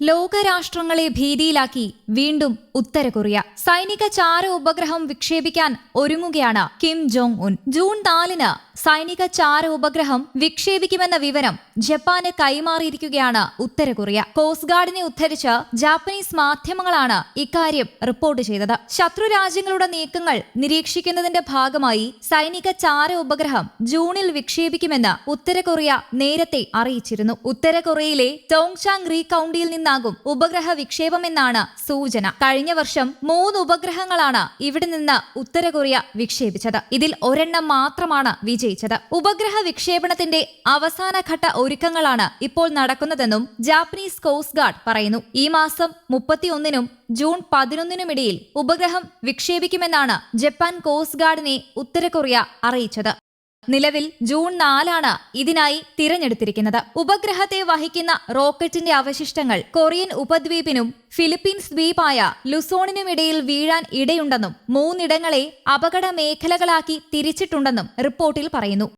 ലോകരാഷ്ട്രങ്ങളെ ഭീതിയിലാക്കി വീണ്ടും ഉത്തര കൊറിയ സൈനിക ചാര ഉപഗ്രഹം വിക്ഷേപിക്കാൻ ഒരുങ്ങുകയാണ് കിം ജോങ് ഉൻ ജൂൺ നാലിന് സൈനിക ചാര ഉപഗ്രഹം വിക്ഷേപിക്കുമെന്ന വിവരം ജപ്പാന് കൈമാറിയിരിക്കുകയാണ് ഉത്തര കൊറിയ കോസ്റ്റ് ഗാർഡിനെ ഉദ്ധരിച്ച് ജാപ്പനീസ് മാധ്യമങ്ങളാണ് ഇക്കാര്യം റിപ്പോർട്ട് ചെയ്തത്. ശത്രു രാജ്യങ്ങളുടെ നീക്കങ്ങൾ നിരീക്ഷിക്കുന്നതിന്റെ ഭാഗമായി സൈനിക ചാര ഉപഗ്രഹം ജൂണിൽ വിക്ഷേപിക്കുമെന്ന് ഉത്തര കൊറിയ നേരത്തെ അറിയിച്ചിരുന്നു. ഉത്തര കൊറിയയിലെ ടോങ്ചാങ് റീ കൌണ്ടിയിൽ നിന്നാകും ഉപഗ്രഹ വിക്ഷേപമെന്നാണ് സൂചന. കഴിഞ്ഞ വർഷം മൂന്ന് ഉപഗ്രഹങ്ങളാണ് ഇവിടെ നിന്ന് ഉത്തര കൊറിയ വിക്ഷേപിച്ചത്. ഇതിൽ ഒരെണ്ണം മാത്രമാണ് വിജയിച്ചത്. ഉപഗ്രഹ വിക്ഷേപണത്തിന്റെ അവസാനഘട്ട ഒരുക്കങ്ങളാണ് ഇപ്പോൾ നടക്കുന്നതെന്നും ജാപ്പനീസ് കോസ്റ്റ് ഗാർഡ് പറയുന്നു. ഈ മാസം മുപ്പത്തിയൊന്നിനും ജൂൺ പതിനൊന്നിനുമിടയിൽ ഉപഗ്രഹം വിക്ഷേപിക്കുമെന്നാണ് ജപ്പാൻ കോസ്റ്റ് ഗാർഡിനെ ഉത്തര കൊറിയ അറിയിച്ചത്. നിലവിൽ ജൂൺ നാലാണ് ഇതിനായി തിരഞ്ഞെടുത്തിരിക്കുന്നത്. ഉപഗ്രഹത്തെ വഹിക്കുന്ന റോക്കറ്റിന്റെ അവശിഷ്ടങ്ങൾ കൊറിയൻ ഉപദ്വീപിനും ഫിലിപ്പീൻസ് ദ്വീപായ ലുസോണിനുമിടയിൽ വീഴാൻ ഇടയുണ്ടെന്നും മൂന്നിടങ്ങളെ അപകട മേഖലകളാക്കി തിരിച്ചിട്ടുണ്ടെന്നും റിപ്പോർട്ടിൽ പറയുന്നു.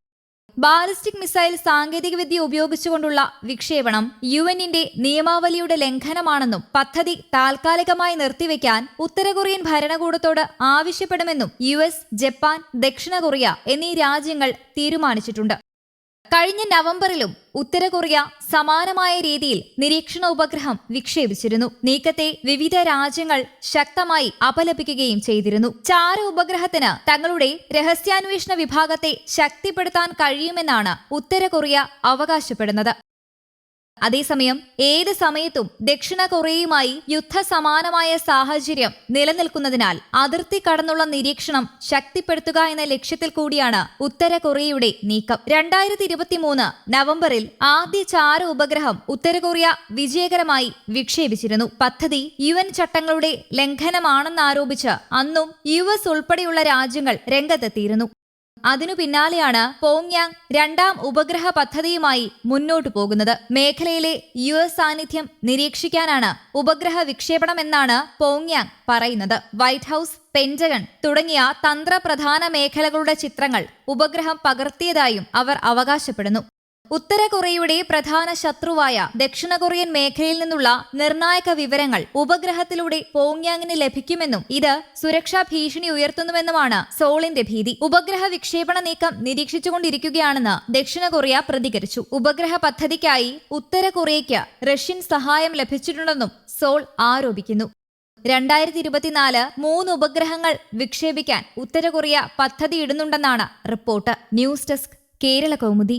ബാലിസ്റ്റിക് മിസൈൽ സാങ്കേതികവിദ്യ ഉപയോഗിച്ചുകൊണ്ടുള്ള വിക്ഷേപണം യു എന്നിന്റെ നിയമാവലിയുടെ ലംഘനമാണെന്നും പദ്ധതി താൽക്കാലികമായി നിർത്തിവെക്കാൻ ഉത്തരകൊറിയൻ ഭരണകൂടത്തോട് ആവശ്യപ്പെടുമെന്നും യു എസ് ജപ്പാൻ ദക്ഷിണ കൊറിയ എന്നീ രാജ്യങ്ങൾ തീരുമാനിച്ചിട്ടുണ്ട്. കഴിഞ്ഞ നവംബറിലും ഉത്തര കൊറിയ സമാനമായ രീതിയിൽ നിരീക്ഷണ ഉപഗ്രഹം വിക്ഷേപിച്ചിരുന്നു. നീക്കത്തെ വിവിധ രാജ്യങ്ങൾ ശക്തമായി അപലപിക്കുകയും ചെയ്തിരുന്നു. ചാര ഉപഗ്രഹത്തിന് തങ്ങളുടെ രഹസ്യാന്വേഷണ വിഭാഗത്തെ ശക്തിപ്പെടുത്താൻ കഴിയുമെന്നാണ് ഉത്തര കൊറിയ അവകാശപ്പെടുന്നത്. അതേസമയം ഏത് സമയത്തും ദക്ഷിണ കൊറിയയുമായി യുദ്ധസമാനമായ സാഹചര്യം നിലനിൽക്കുന്നതിനാൽ അതിർത്തി കടന്നുള്ള നിരീക്ഷണം ശക്തിപ്പെടുത്തുക എന്ന ലക്ഷ്യത്തിൽ കൂടിയാണ് ഉത്തര കൊറിയയുടെ നീക്കം. രണ്ടായിരത്തി ഇരുപത്തിമൂന്ന് നവംബറിൽ ആദ്യ ചാര ഉപഗ്രഹം ഉത്തര കൊറിയ വിജയകരമായി വിക്ഷേപിച്ചിരുന്നു. പദ്ധതി യു എൻ ചട്ടങ്ങളുടെ ലംഘനമാണെന്നാരോപിച്ച് അന്നും യു എസ് ഉൾപ്പെടെയുള്ള രാജ്യങ്ങൾ രംഗത്തെത്തിയിരുന്നു. അതിനു പിന്നാലെയാണ് പോങ്യാങ് രണ്ടാം ഉപഗ്രഹ പദ്ധതിയുമായി മുന്നോട്ടു പോകുന്നത്. മേഖലയിലെ യു എസ് സാന്നിധ്യം നിരീക്ഷിക്കാനാണ് ഉപഗ്രഹ വിക്ഷേപണമെന്നാണ് പോങ്യാങ് പറയുന്നത്. വൈറ്റ് ഹൌസ് പെന്റഗൺ തുടങ്ങിയ തന്ത്രപ്രധാന മേഖലകളുടെ ചിത്രങ്ങൾ ഉപഗ്രഹം പകർത്തിയതായും അവർ അവകാശപ്പെടുന്നു. ഉത്തര കൊറിയയുടെ പ്രധാന ശത്രുവായ ദക്ഷിണ കൊറിയൻ മേഖലയിൽ നിന്നുള്ള നിർണായക വിവരങ്ങൾ ഉപഗ്രഹത്തിലൂടെ പോങ്യാങ്ങിന് ലഭിക്കുമെന്നും ഇത് സുരക്ഷാ ഭീഷണി ഉയർത്തുന്നുവെന്നുമാണ് സോളിന്റെ ഭീതി. ഉപഗ്രഹ വിക്ഷേപണ നീക്കം നിരീക്ഷിച്ചുകൊണ്ടിരിക്കുകയാണെന്ന് ദക്ഷിണ കൊറിയ പ്രതികരിച്ചു. ഉപഗ്രഹ പദ്ധതിക്കായി ഉത്തര കൊറിയയ്ക്ക് റഷ്യൻ സഹായം ലഭിച്ചിട്ടുണ്ടെന്നും സോൾ ആരോപിക്കുന്നു. രണ്ടായിരത്തി ഇരുപത്തിനാല് മൂന്ന് ഉപഗ്രഹങ്ങൾ വിക്ഷേപിക്കാൻ ഉത്തര Korea പദ്ധതിയിടുന്നുണ്ടെന്നാണ് report. News desk Kerala Kaumudi.